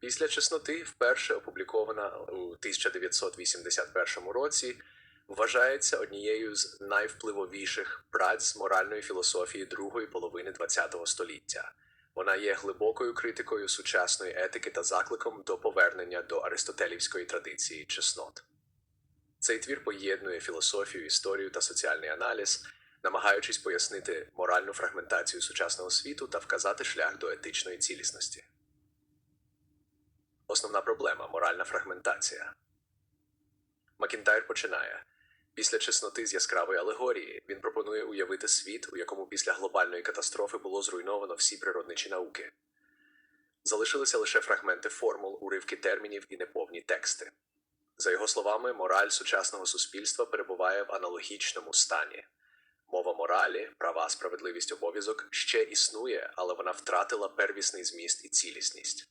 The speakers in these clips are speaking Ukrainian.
Після чесноти, вперше опублікована у 1981 році, вважається однією з найвпливовіших праць моральної філософії другої половини ХХ століття. Вона є глибокою критикою сучасної етики та закликом до повернення до аристотелівської традиції чеснот. Цей твір поєднує філософію, історію та соціальний аналіз, намагаючись пояснити моральну фрагментацію сучасного світу та вказати шлях до етичної цілісності. Основна проблема моральна фрагментація. Макінтайр починає. Після чесноти з яскравої алегорії він пропонує уявити світ, у якому після глобальної катастрофи було зруйновано всі природничі науки. Залишилися лише фрагменти формул, уривки термінів і неповні тексти. За його словами, мораль сучасного суспільства перебуває в аналогічному стані. Мова моралі, права, справедливість, обов'язок ще існує, але вона втратила первісний зміст і цілісність.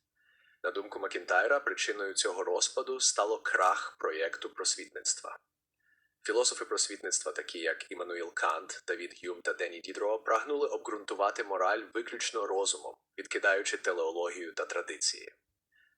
На думку Макінтайра, причиною цього розпаду стало крах проєкту просвітництва. Філософи просвітництва, такі як Іммануїл Кант, Давід Гюм та Дені Дідро, прагнули обґрунтувати мораль виключно розумом, відкидаючи телеологію та традиції.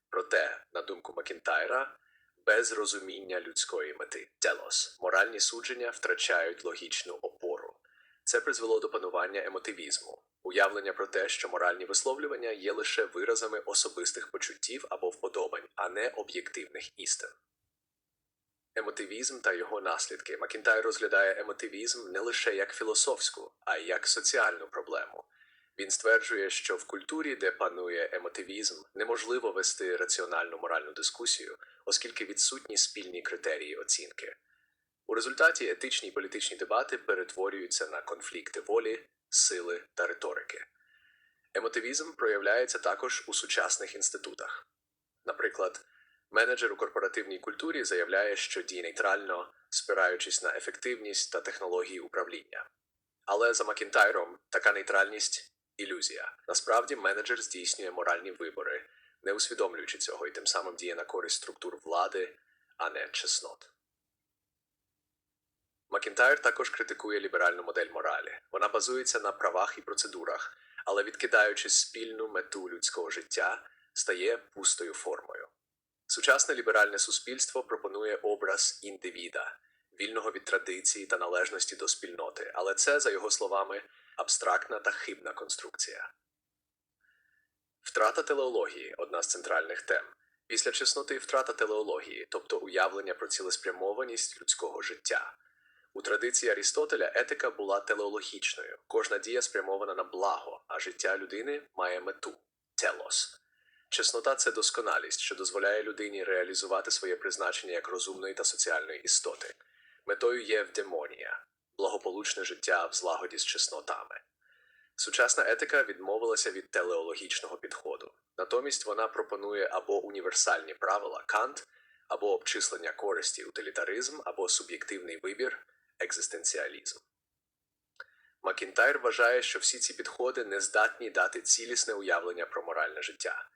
Проте, на думку Макінтайра, без розуміння людської мети телос, моральні судження втрачають логічну опору. Це призвело до панування емотивізму, уявлення про те, що моральні висловлювання є лише виразами особистих почуттів або вподобань, а не об'єктивних істин. Емотивізм та його наслідки Макінтай розглядає емотивізм не лише як філософську, а й як соціальну проблему. Він стверджує, що в культурі, де панує емотивізм, неможливо вести раціональну моральну дискусію, оскільки відсутні спільні критерії оцінки. У результаті етичні і політичні дебати перетворюються на конфлікти волі, сили та риторики. Емотивізм проявляється також у сучасних інститутах. Наприклад, менеджер у корпоративній культурі заявляє, що діє нейтрально, спираючись на ефективність та технології управління. Але за Макінтайром така нейтральність ілюзія. Насправді менеджер здійснює моральні вибори, не усвідомлюючи цього і тим самим діє на користь структур влади, а не чеснот. Макінтайр також критикує ліберальну модель моралі. Вона базується на правах і процедурах, але відкидаючи спільну мету людського життя, стає пустою формою. Сучасне ліберальне суспільство пропонує образ індивіда, вільного від традиції та належності до спільноти, але це, за його словами, абстрактна та хибна конструкція. Втрата телеології одна з центральних тем. Після чесноти втрата телеології, тобто уявлення про цілеспрямованість людського життя. У традиції Арістотеля етика була телеологічною. Кожна дія спрямована на благо, а життя людини має мету телос. Чеснота це досконалість, що дозволяє людині реалізувати своє призначення як розумної та соціальної істоти. Метою є вдемонія благополучне життя в злагоді з чеснотами. Сучасна етика відмовилася від телеологічного підходу. Натомість вона пропонує або універсальні правила кант, або обчислення користі утилітаризм, або суб'єктивний вибір екзистенціалізм. Макінтайр вважає, що всі ці підходи не здатні дати цілісне уявлення про моральне життя.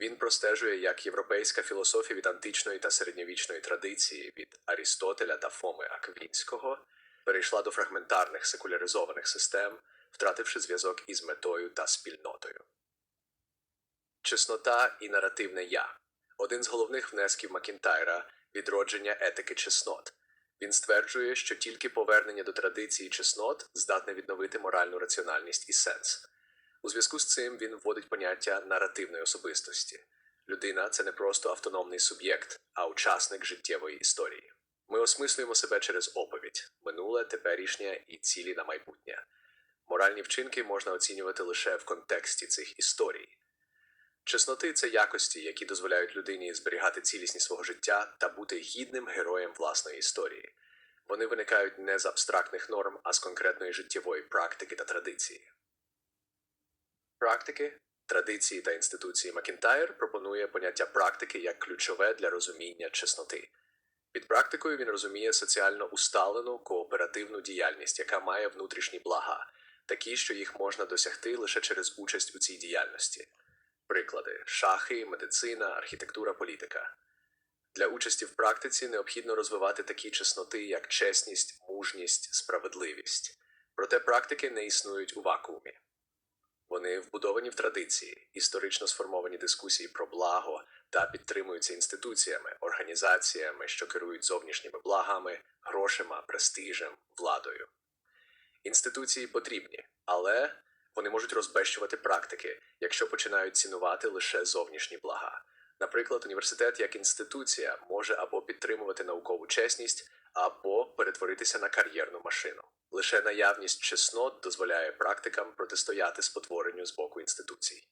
Він простежує, як європейська філософія від античної та середньовічної традиції від Арістотеля та Фоми Аквінського перейшла до фрагментарних секуляризованих систем, втративши зв'язок із метою та спільнотою. Чеснота і наративне я один з головних внесків Макінтайра відродження етики чеснот. Він стверджує, що тільки повернення до традиції чеснот здатне відновити моральну раціональність і сенс. У зв'язку з цим він вводить поняття наративної особистості. Людина це не просто автономний суб'єкт, а учасник життєвої історії. Ми осмислюємо себе через оповідь минуле, теперішнє і цілі на майбутнє. Моральні вчинки можна оцінювати лише в контексті цих історій. Чесноти це якості, які дозволяють людині зберігати цілісність свого життя та бути гідним героєм власної історії. Вони виникають не з абстрактних норм, а з конкретної життєвої практики та традиції. Практики, традиції та інституції Макінтайр пропонує поняття практики як ключове для розуміння чесноти. Під практикою він розуміє соціально усталену кооперативну діяльність, яка має внутрішні блага, такі, що їх можна досягти лише через участь у цій діяльності. Приклади шахи, медицина, архітектура, політика. Для участі в практиці необхідно розвивати такі чесноти, як чесність, мужність, справедливість. Проте практики не існують у вакуумі. Вони вбудовані в традиції, історично сформовані дискусії про благо, та підтримуються інституціями, організаціями, що керують зовнішніми благами, грошима, престижем, владою. Інституції потрібні, але вони можуть розбещувати практики, якщо починають цінувати лише зовнішні блага. Наприклад, університет як інституція може або підтримувати наукову чесність, або перетворитися на кар'єрну машину. Лише наявність чеснот дозволяє практикам протистояти спотворенню з боку інституцій.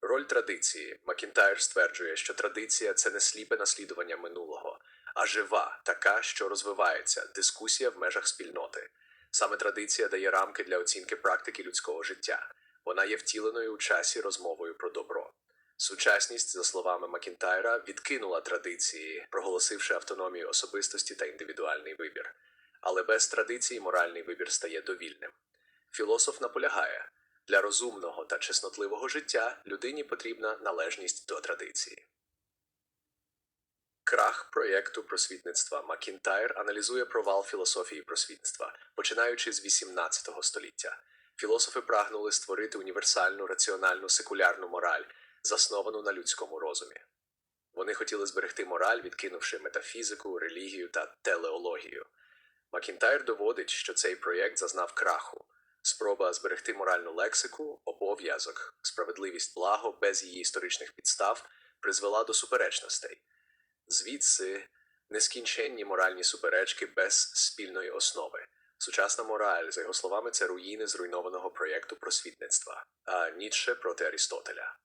Роль традиції Макінтайр стверджує, що традиція це не сліпе наслідування минулого, а жива, така, що розвивається, дискусія в межах спільноти. Саме традиція дає рамки для оцінки практики людського життя. Вона є втіленою у часі розмовою про добро. Сучасність, за словами Макінтайра, відкинула традиції, проголосивши автономію особистості та індивідуальний вибір. Але без традиції моральний вибір стає довільним. Філософ наполягає, для розумного та чеснотливого життя людині потрібна належність до традиції. Крах проєкту просвітництва Макінтайр аналізує провал філософії просвітництва, починаючи з XVIII століття. Філософи прагнули створити універсальну раціональну секулярну мораль, засновану на людському розумі. Вони хотіли зберегти мораль, відкинувши метафізику, релігію та телеологію. Макінтайр доводить, що цей проєкт зазнав краху. Спроба зберегти моральну лексику, обов'язок, справедливість благо без її історичних підстав призвела до суперечностей. Звідси нескінченні моральні суперечки без спільної основи. Сучасна мораль, за його словами, це руїни зруйнованого проєкту просвітництва, а Ніцше проти Арістотеля.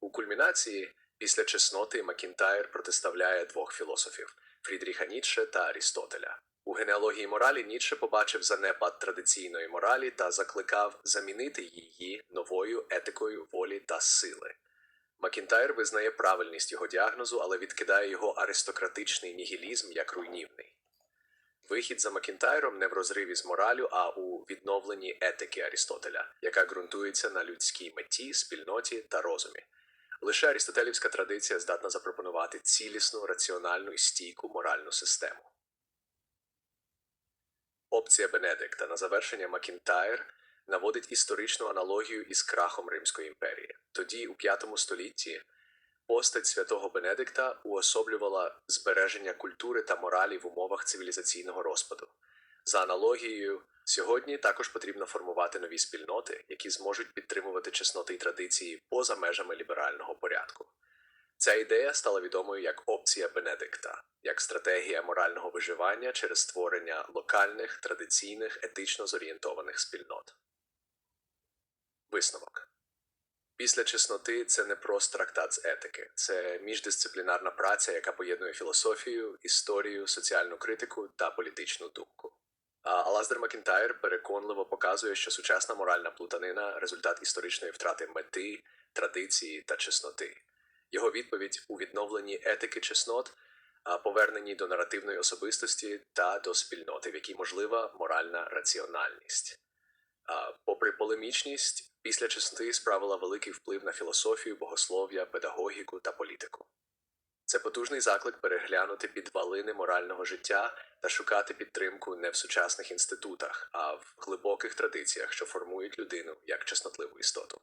У кульмінації після чесноти Макінтайр протиставляє двох філософів Фрідріха Ніцше та Арістотеля. У генеалогії моралі Ніцше побачив занепад традиційної моралі та закликав замінити її новою етикою волі та сили. Макінтайр визнає правильність його діагнозу, але відкидає його аристократичний нігілізм як руйнівний. Вихід за Макінтайром не в розриві з моралю, а у відновленні етики Арістотеля, яка ґрунтується на людській меті, спільноті та розумі. Лише арістотелівська традиція здатна запропонувати цілісну, раціональну і стійку моральну систему. Опція Бенедикта на завершення Макінтайр наводить історичну аналогію із крахом Римської імперії. Тоді, у V столітті, постать святого Бенедикта уособлювала збереження культури та моралі в умовах цивілізаційного розпаду. За аналогією, сьогодні також потрібно формувати нові спільноти, які зможуть підтримувати чесноти й традиції поза межами ліберального порядку. Ця ідея стала відомою як опція Бенедикта, як стратегія морального виживання через створення локальних, традиційних, етично зорієнтованих спільнот. Висновок Після чесноти це не просто трактат з етики, це міждисциплінарна праця, яка поєднує філософію, історію, соціальну критику та політичну думку. А Алаздер Макінтайр переконливо показує, що сучасна моральна плутанина результат історичної втрати мети, традиції та чесноти. Його відповідь у відновленні етики чеснот, поверненні до наративної особистості та до спільноти, в якій можлива моральна раціональність. Попри полемічність, після чистоти справила великий вплив на філософію, богослов'я, педагогіку та політику. Це потужний заклик переглянути підвалини морального життя та шукати підтримку не в сучасних інститутах, а в глибоких традиціях, що формують людину як чеснотливу істоту.